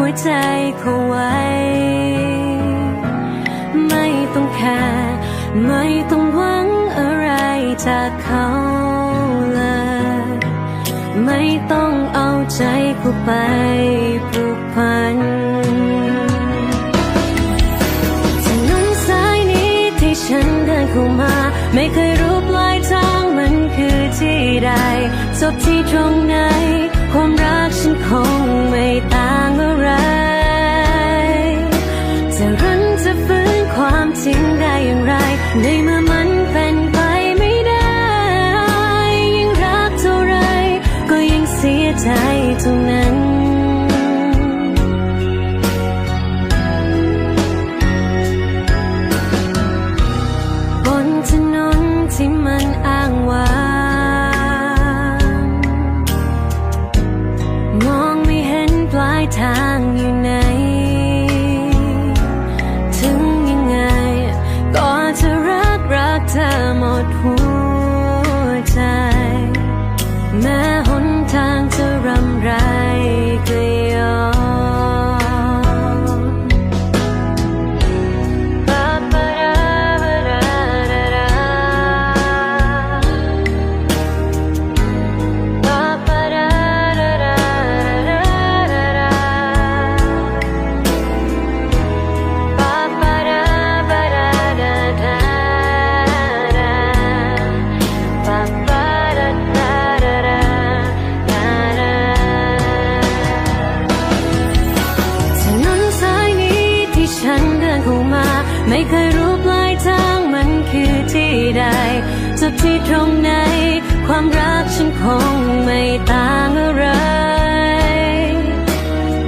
หัวใจเขาไว้ ไม่ต้องแคร์ไม่ต้องหวังอะไรจากเขาเลย ไม่ต้องเอาใจเขาไปผูกพันถนนสายนี้ที่ฉันเดินเข้ามา ไม่เคยรู้ปลายทางมันคือที่ใดจบที่ตรงไหนความรักฉันคงไม่ตาง ในเมื่อมันเป็นไปไม่ได้ ยิ่งรักเท่าไร ก็ยิ่งเสียใจเท่านั้น บนถนนที่มันอ้างว้างมองไม่เห็นปลายทางอยู่ไหน หมดหัว ไม่เคยรู้ปลายทางมันคือที่ใดจบที่ตรงไหน ความรักฉันคงไม่ต่างอะไร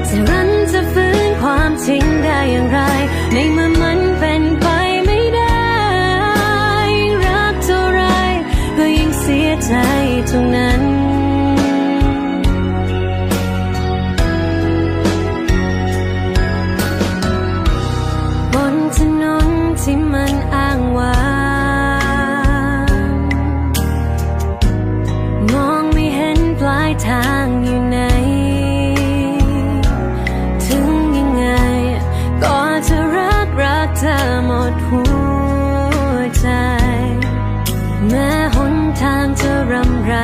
จะรันจะฟื้นความจริงได้อย่างไร ในเมื่อมันเป็นไปไม่ได้ยิ่งรักเท่าไรก็ยิ่งเสียใจตรงนั้น ที่มันอ้างว้างมองไม่เห็นปลายทางอยู่ไหน ถึงยังไง ก็จะรักรักเธอหมดหัวใจ แม้หนทางจะรำไร